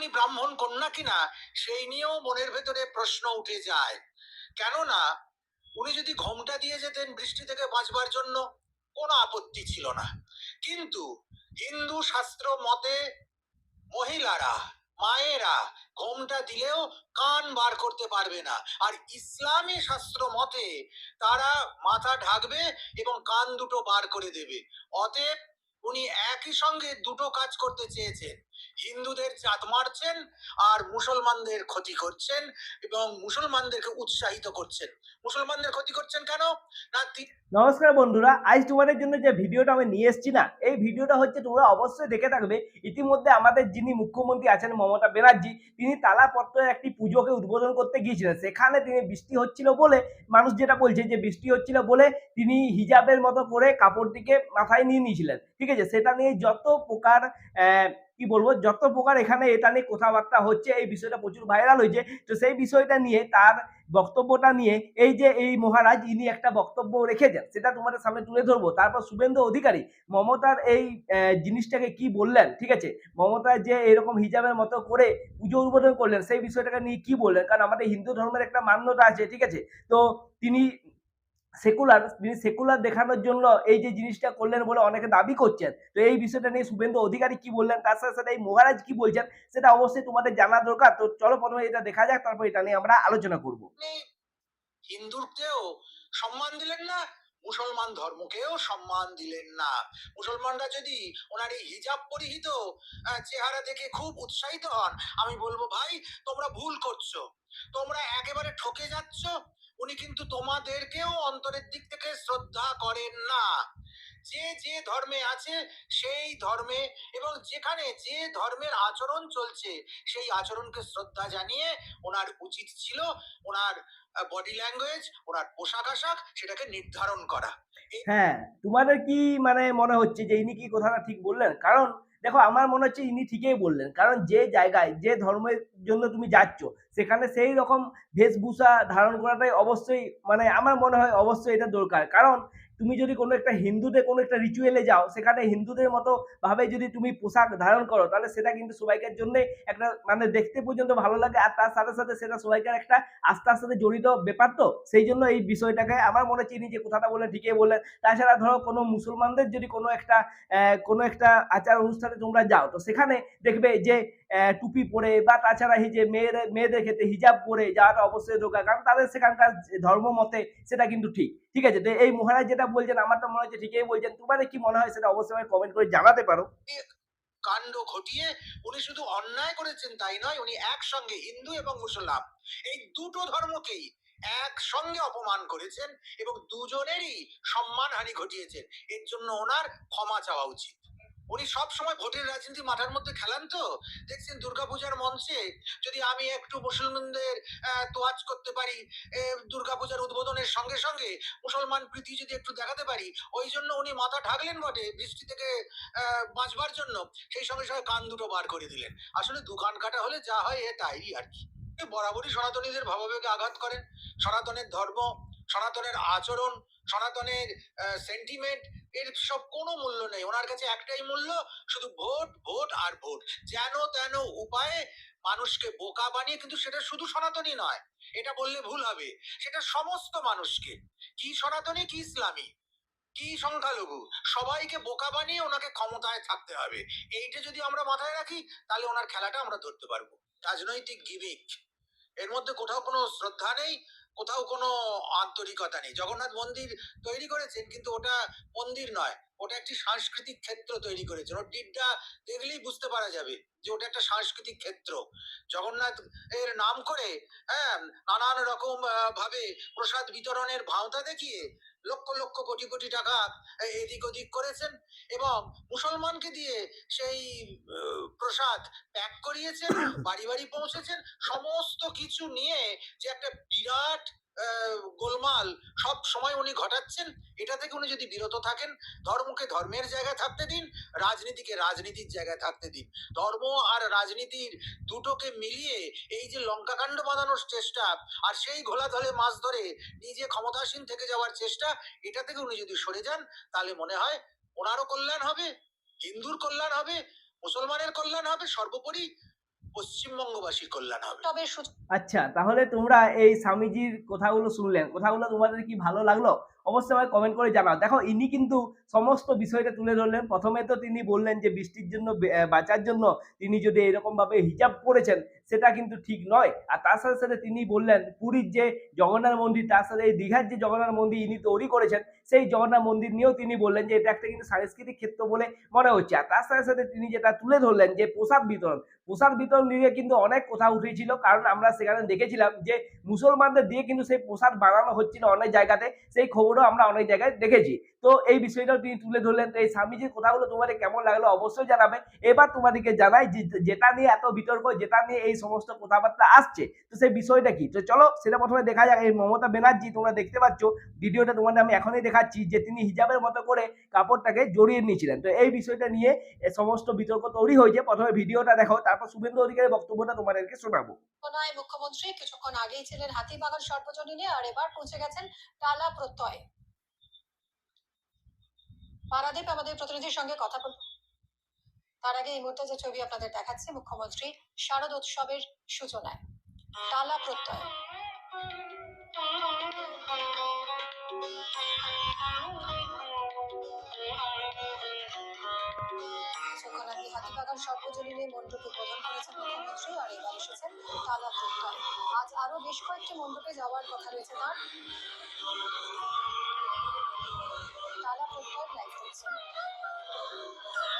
উনি ব্রাহ্মণ কন্যা কিনা, সেই নিয়েও মনের ভেতরে প্রশ্ন উঠে যায়। কেননা, উনি যদি ঘোমটা দিয়ে যেতেন বৃষ্টি থেকে বাঁচবার জন্য, কোনো আপত্তি ছিল না। কিন্তু হিন্দু শাস্ত্র মতে মহিলারা, মায়েরা ঘোমটা দিলেও কান বার করতে পারবে না। আর ইসলামী শাস্ত্র মতে তারা মাথা ঢাকবে এবং কান দুটো বার করে দেবে। অতএব উনি একই সঙ্গে দুটো কাজ করতে চেয়েছেন। হিন্দুদের জাত মারছেন আর মুসলমানদের ক্ষতি করছেন এবং মুসলমানদেরকে উৎসাহিত করছেন। মুসলমানদের ক্ষতি করছেন কেন? না নমস্কার বন্ধুরা আজ তোমাদের জন্য যে ভিডিওটা আমি নিয়ে এসেছি না, এই ভিডিওটা হচ্ছে তোমরা অবশ্যই দেখে থাকবে। ইতিমধ্যে আমাদের যিনি মুখ্যমন্ত্রী আছেন মমতা ব্যানার্জি, তিনি তালাপত্রের একটি পুজোকে উদ্বোধন করতে গিয়েছিলেন। সেখানে তিনি বৃষ্টি হচ্ছিল বলে, মানুষ যেটা বলছে যে বৃষ্টি হচ্ছিল বলে তিনি হিজাবের মতো করে কাপড়টিকে মাথায় নিয়ে নিয়েছিলেন। ঠিক আছে, সেটা নিয়ে যত প্রকার কি বলব, যত প্রকার এখানে এটা নিয়ে কথাবার্তা হচ্ছে, এই বিষয়টা প্রচুর ভাইরাল হয়েছে, তো সেই বিষয়টা নিয়ে, তার বক্তব্যটা নিয়ে, এই যে এই মহারাজ ইনি একটা বক্তব্য রেখেছেন, সেটা তোমাদের সামনে তুলে ধরবো। তারপর শুভেন্দু অধিকারী, মমতার এই জিনিসটাকে কি বললেন, ঠিক আছে? মমতা যে এরকম হিজাবের মতো করে পুজো উদ্বোধন করলেন, সেই বিষয়টাকে নিয়ে কি বললেন? কারণ আমাদের হিন্দু ধর্মের একটা মান্যতা আছে, ঠিক আছে? তো তিনি সেকুলার তিনি সেকুলার দেখানোর জন্য এই যে জিনিসটা করলেন বলে অনেকে দাবি করছেন, তো এই বিষয়টা নিয়ে শুভেন্দু অধিকারী কি বললেন? তার সাথে সাথে এই মহারাজ কি বলছেন? সেটা অবশ্যই তোমাদের জানা দরকার। তো চলো প্রথমে এটা দেখা যাক, তারপর এটা নিয়ে আমরা আলোচনা করব। হিন্দুর কেউ সম্মান দিলেন না? মুসলমান ধর্মকেও সম্মান দিলেন না। মুসলমানরা যদি ওনার এই হিজাব পরিহিত চেহারা দেখে খুব উৎসাহিত হন, আমি বলব, ভাই, তোমরা ভুল করছ। তোমরা একেবারে ঠকে যাচ্ছ। উনি কিন্তু তোমাদেরকেও অন্তরের দিক থেকে শ্রদ্ধা করেন না। যে যে ধর্মে আছে, সেই ধর্মে এবং যেখানে যে ধর্মের আচরণ চলছে, সেই আচরণকে শ্রদ্ধা জানিয়ে ওনার উচিত ছিল, ওনার বডি ল্যাঙ্গুয়েজ ওনার পোশাক আশাক, সেটাকে নির্ধারণ করা। হ্যাঁ তোমাদের কি মানে মনে হচ্ছে যে ইনি কি কথাটা ঠিক বললেন? কারণ দেখো, আমার মনে হচ্ছে ইনি ঠিকই বললেন। কারণ যে জায়গায়, যে ধর্মের জন্য তুমি যাচ্ছ, সেখানে সেই রকম বেশভূষা ধারণ করাটাই অবশ্যই মানে আমার মনে হয় অবশ্যই এটা দরকার। কারণ তুমি যদি কোনো একটা হিন্দুদের কোনো একটা রিচুয়ালে যাও, সেখানে হিন্দুদের মতো ভাবে যদি তুমি পোশাক ধারণ করো, তাহলে সেটা কিন্তু সবাইকার জন্য একটা মানে দেখতে পর্যন্ত ভালো লাগে। আর তার সাথে সাথে সেটা সবাইকার একটা আস্থার সাথে জড়িত ব্যাপার তো। সেই জন্য এই বিষয়টাকে আমার মনে চিনি যে কথাটা বলে ঠিকই বললেন। তাছাড়া ধরো কোনো মুসলমানদের যদি কোনো একটা কোনো একটা আচার অনুষ্ঠানে তোমরা যাও, তো সেখানে দেখবে যে টুপি পরে বা তাছাড়া যে মেয়েদের মেয়েদের ক্ষেত্রে হিজাব পরে যাওয়াটা অবশ্যই দরকার। কারণ তাদের সেখানকার ধর্ম মতে সেটা কিন্তু ঠিক। ঠিক আছে? তো এই মহারাজ যেটা বলছেন আমার তো মনে হচ্ছে ঠিকই বলছেন। তোমার কি মনে হয় সেটা অবশ্যই কমেন্ট করে জানাতে পারো। কাণ্ড ঘটিয়ে উনি শুধু অন্যায় করেছেন তাই নয়, উনি একসঙ্গে হিন্দু এবং মুসলাম এই দুটো ধর্মকেই একসঙ্গে অপমান করেছেন এবং দুজনেরই সম্মানহানি ঘটিয়েছেন। এর জন্য ওনার ক্ষমা চাওয়া উচিত। উনি সব সময় ভোটের রাজনীতি মাথার মধ্যে খেলান তো? দেখছেন দুর্গাপূজার মঞ্চে যদি আমি একটু মুসলমানদের তোয়াজ করতে পারি দুর্গাপূজার উদ্বোধনের সঙ্গে সঙ্গে মুসলমান প্রীতি যদি একটু দেখাতে পারি, ওই জন্য উনি মাথা ঢাকলেন বটে বৃষ্টি থেকে বাঁচবার জন্য। সেই সঙ্গে সঙ্গে কান দুটো বার করে দিলেন। আসলে দু কান কাটা হলে যা হয় এ তাই আর কি। বরাবরই সনাতনীদের ভাবাবেগে আঘাত করেন। সনাতনের ধর্ম সনাতনের আচরণ, সনাতনের সেন্টিমেন্ট এর সব কোনো মূল্য নেই। ওনার কাছে একটাই মূল্য, শুধু ভোট ভোট আর ভোট। যেন তেন উপায়ে মানুষকে বোকা বানিয়ে, কিন্তু সেটা শুধু সনাতনী নয়, এটা বললে ভুল হবে। সেটা সমস্ত মানুষকে। কি সনাতনী, কি ইসলামী? কি সংখ্যালঘু? সবাইকে বোকা বানিয়ে ওনাকে ক্ষমতায় থাকতে হবে। এইটা যদি আমরা মাথায় রাখি, তাহলে ওনার খেলাটা আমরা ধরতে পারব। রাজনৈতিক গিমিক এর মধ্যে কোথাও কোনো শ্রদ্ধা নেই কোথাও কোনো আন্তরিকতা নেই। জগন্নাথ মন্দির তৈরি করেছেন, কিন্তু ওটা মন্দির নয়। ওটা একটি সাংস্কৃতিক ক্ষেত্র তৈরি করেছেন। ওর ডিডটা দেখলেই বুঝতে পারা যাবে যে ওটা একটা সাংস্কৃতিক ক্ষেত্র। জগন্নাথ এর নাম করে হ্যাঁ নানান রকম ভাবে প্রসাদ বিতরণের ভাওতা দেখিয়ে লক্ষ লক্ষ কোটি কোটি টাকা এদিক ওদিক করেছেন এবং মুসলমানকে দিয়ে সেই প্রসাদ প্যাক করিয়েছেন, বাড়ি বাড়ি পৌঁছেছেন, সমস্ত কিছু নিয়ে যে একটা বিরাট গোলমাল। সব সময় উনি ঘটাচ্ছেন। এটা থেকে উনি যদি বিরত থাকেন, ধর্মকে ধর্মের জায়গায় থাকতে দিন, রাজনীতিকে রাজনীতির জায়গায় থাকতে দিন। ধর্ম আর রাজনীতির দুটোকে মিলিয়ে এই যে লঙ্কাকাণ্ড বাঁধানোর চেষ্টা আর সেই ঘোলা ধলে মাছ ধরে নিজে ক্ষমতাসীন থেকে যাওয়ার চেষ্টা, এটা থেকে উনি যদি সরে যান, তাহলে মনে হয় ওনারও কল্যাণ হবে, হিন্দুর কল্যাণ হবে, মুসলমানের কল্যাণ হবে, সর্বোপরি পশ্চিমবঙ্গবাসীর কল্যাণ হবে। তবে আচ্ছা তাহলে তোমরা এই স্বামীজির কথাগুলো শুনলেন কথাগুলো তোমাদের কি ভালো লাগল? অবশ্যই আমাকে কমেন্ট করে জানাও। দেখো, ইনি কিন্তু সমস্ত বিষয়টা তুলে ধরলেন। প্রথমে তো তিনি বললেন যে, বৃষ্টির জন্য বাঁচার জন্য তিনি যদি এরকম ভাবে হিজাব পরেছেন, সেটা কিন্তু ঠিক নয়। আর তার সাথে সাথে তিনি বললেন, পুরীর যে জগন্নাথ মন্দির, তার সাথে এই দীঘার যে জগন্নাথ মন্দির ইনি তৈরি করেছেন, সেই জগন্নাথ মন্দির নিয়েও তিনি বললেন যে, এটা একটা কিন্তু সাংস্কৃতিক ক্ষেত্র বলে মনে হচ্ছে। আর তার সাথে সাথে তিনি যেটা তুলে ধরলেন যে, প্রসাদ বিতরণ। প্রসাদ বিতরণ নিয়ে কিন্তু অনেক কথা উঠেছিল। কারণ আমরা সেখানে দেখেছিলাম যে, মুসলমানদের দিয়ে কিন্তু সেই প্রসাদ বানানো হচ্ছিল অনেক জায়গাতে। সেই খবরও আমরা অনেক জায়গায় দেখেছি। তো এই বিষয়টাও তিনি তুলে ধরলেন। এই স্বামীজির কথাগুলো তোমাদের কেমন লাগল অবশ্যই জানাবে এবার তোমাদেরকে জানাই যেটা নিয়ে এত বিতর্ক, যেটা নিয়ে এই সমস্ত কথাবার্তা আসছে, তো সেই বিষয়টা কি? তো চলো, সেটা প্রথমে দেখা যাক। এই মমতা ব্যানার্জি তোমরা দেখতে পাচ্ছ, ভিডিওটা তোমাদের আমি এখনই দেখাচ্ছি যে তিনি হিজাবের মতো করে কাপড়টাকে জড়িয়ে নিয়েছিলেন। তো এই বিষয়টা নিয়ে সমস্ত বিতর্ক তৈরি হয়েছে। প্রথমে ভিডিওটা দেখো, তারপর শুভেন্দু অধিকারের বক্তব্যটা তোমাদেরকে শোনাবো। মুখ্যমন্ত্রী কিছুক্ষণ আগেই ছিলেন হাতিবাগান সর্বজনীনে, আর এবার পৌঁছে গেছেন টালা প্রত্যয়। পারাদীপ আমাদের প্রতিনিধির সঙ্গে কথা বল তার আগে এই মুহূর্তে যে ছবি আপনাদের দেখাচ্ছি, মুখ্যমন্ত্রী শারদ উৎসবের সূচনায়। তালা প্রত্যয়। মুখ্যমন্ত্রী টালা প্রত্যয়। আজ আরও বেশ কয়েকটি মণ্ডপে যাওয়ার কথা রয়েছে তার। টালা প্রত্যয় লাইভ করছেন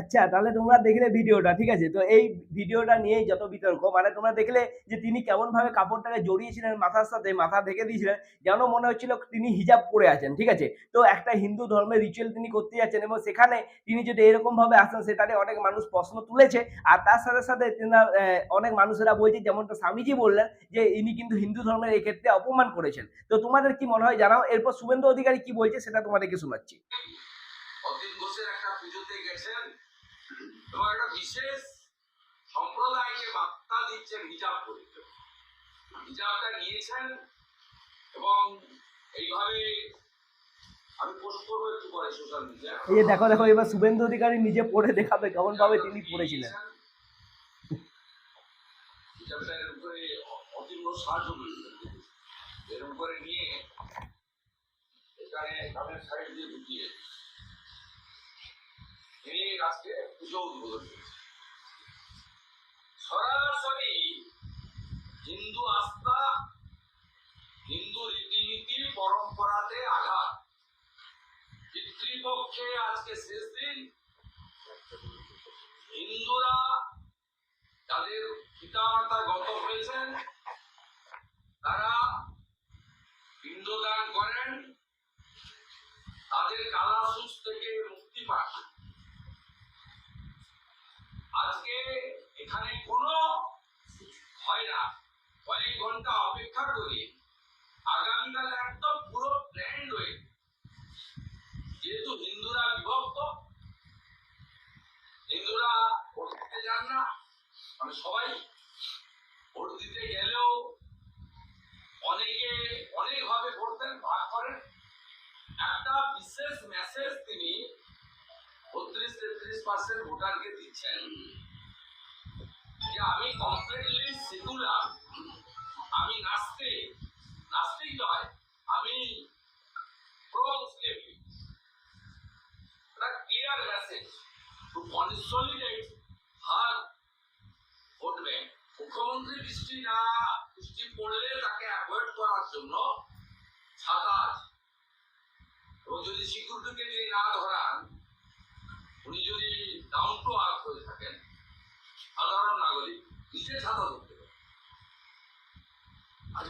আচ্ছা তাহলে তোমরা দেখলে ভিডিওটা, ঠিক আছে? তো এই ভিডিওটা নিয়েই যত বিতর্ক মানে তোমরা দেখলে যে তিনি কেমন ভাবে কাপড়টাকে জড়িয়েছিলেন মাথার সাথে, মাথা ঢেকে দিয়েছিলেন, যেন মনে হচ্ছিল তিনি হিজাব পরে আছেন, ঠিক আছে? তো একটা হিন্দু ধর্মের রিচুয়াল তিনি করতে যাচ্ছেন এবং সেখানে তিনি যদি এরকম ভাবে আসেন সেটা নিয়ে অনেক মানুষ প্রশ্ন তুলেছে। আর তার সাথে সাথে অনেক মানুষেরা বলছে, যেমনটা স্বামীজি বললেন, যে ইনি কিন্তু হিন্দু ধর্মের এই ক্ষেত্রে অপমান করেছেন। তো তোমাদের কি মনে হয়? জানাও। এরপর শুভেন্দু অধিকারী কি বলছে, সেটা তোমাদেরকে শোনাচ্ছি। একটা এবং একটা বিশেষ সম্প্রদায়কে বার্তা দিচ্ছেন হিজাব করে হিজাবটা নিয়েছেন এবং এইভাবে আমি পোস্ট করব একটু পরে সোশ্যাল মিডিয়া এই দেখো দেখো এবার শুভেন্দু অধিকারী নিজে পড়ে দেখাবে কেমন ভাবে তিনি পড়েছিলেন। এরকম করে নিয়ে এখানে সাইড দিয়ে ঢুকিয়ে তিনি আজকে পুজো উদ্বোধন সরাসরি হিন্দু আস্থা, হিন্দু রীতিনীতি, পরম্পরাতে আঘাত। পিতৃপক্ষে আজকে শেষ দিন। হিন্দুরা যাদের পিতামাতা গত হয়েছেন তারা পিণ্ডদান করেন। তাদের কালাসুস থেকে মুক্তি পান। আজকে এখানে কোনো হয় না। কয়েক ঘণ্টা অপেক্ষা করে। আগামীকাল একদম পুরো প্ল্যান হয়ে যেহেতু হিন্দুরা বিভক্ত, হিন্দুরা ভোট দিতে যান না মানে সবাই ভোট দিতে গেলেও অনেকে অনেকভাবে ভোট দেন, ভাগ করেন। একটা বিশেষ মেসেজ তিনি বত্রিশ তেত্রিশ পার্সেন্ট ভোটারকে দিচ্ছেন। আমি কমপ্লিটলি সেকুলার আমি নাস্তিক নাস্তিক নয় আমি প্রো মুসলিম একটা clear message to consolidate her vote bank মুখ্যমন্ত্রী বৃষ্টি না বৃষ্টি পড়লে তাকে অ্যাভয়েড করার জন্য ছাতা আছে এবং যদি সিকিউরিটিকে যদি না ধরান উনি যদি ডাউন টু আর্থ হয়ে থাকেন সাধারণ নাগরিক নিজে ছাতা ধরতে পারেন আজকে সাংস্কৃতিক স্পটিংয়ের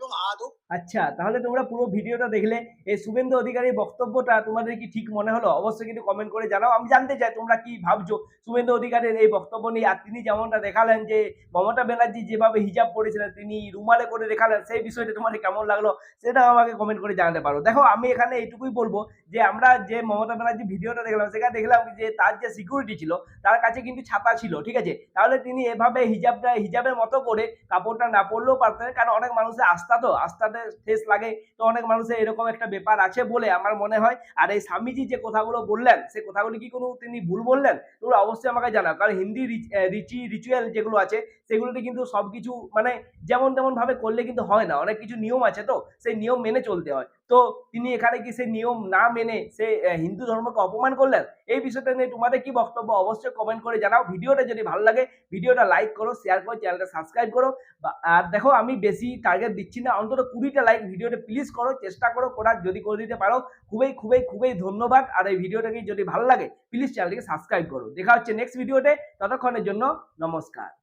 এবং আচ্ছা তাহলে তোমরা পুরো ভিডিওটা দেখলে। এই শুভেন্দু অধিকারীর বক্তব্যটা তোমাদের কি ঠিক মনে হলো? অবশ্যই কিন্তু কমেন্ট করে জানাও। আমি জানতে চাই, তোমরা কি ভাবছ? শুভেন্দু অধিকারীর এই বক্তব্য নিয়ে আর তিনি যেমনটা দেখালেন যে, মমতা ব্যানার্জি যেভাবে হিজাব পরেছিলেন, তিনি রুমালে করে দেখালেন, সেই বিষয়টা তোমাদের কেমন লাগল সেটা আমাকে কমেন্ট করে জানাতে পারো। দেখো, আমি এখানে এইটুকুই বলব যে, আমরা যে মমতা ব্যানার্জি ভিডিওটা দেখলাম, সেখানে দেখলাম যে, তার যে সিকিউরিটি ছিল, তার কাছে কিন্তু ছাতা ছিল, ঠিক আছে? তাহলে তিনি এভাবে হিজাবটা, হিজাবের মতো করে কাপড়টা না পরলেও পারতেন, কারণ অনেক মানুষের আস্থা তো আস্থাতে ঠেস লাগে। তো অনেক মানুষের এরকম একটা ব্যাপার আছে বলে আমার মনে হয়। আর এই স্বামীজি যে কথাগুলো বললেন সেই কথাগুলি কি কোনো তিনি ভুল বললেন? তোমরা অবশ্যই আমাকে জানাও। কারণ হিন্দি রিচি রিচুয়াল যেগুলো আছে সেগুলোতে কিন্তু সব কিছু মানে যেমন তেমন ভাবে করলে কিন্তু হয় না। অনেক কিছু নিয়ম আছে তো, সেই নিয়ম মেনে চলতে হয়। তো তিনি এখানে কি সেই নিয়ম না মেনে সে হিন্দু ধর্মকে অপমান করলেন? এই বিষয়টা নিয়ে তোমাদের কি বক্তব্য? অবশ্যই কমেন্ট করে জানাও। ভিডিওটা যদি ভালো লাগে, ভিডিওটা লাইক করো শেয়ার করো চ্যানেলটা সাবস্ক্রাইব করো। আর দেখো, আমি বেশি টার্গেট দিচ্ছি না। অন্তত কুড়িটা লাইক ভিডিওটা প্লিজ করো, চেষ্টা করো করার। যদি করে দিতে পারো, খুবই খুবই খুবই ধন্যবাদ। আর এই ভিডিওটাকে যদি ভালো লাগে প্লিজ চ্যানেলটিকে সাবস্ক্রাইব করো। দেখা হচ্ছে নেক্সট ভিডিওতে ততক্ষণের জন্য নমস্কার।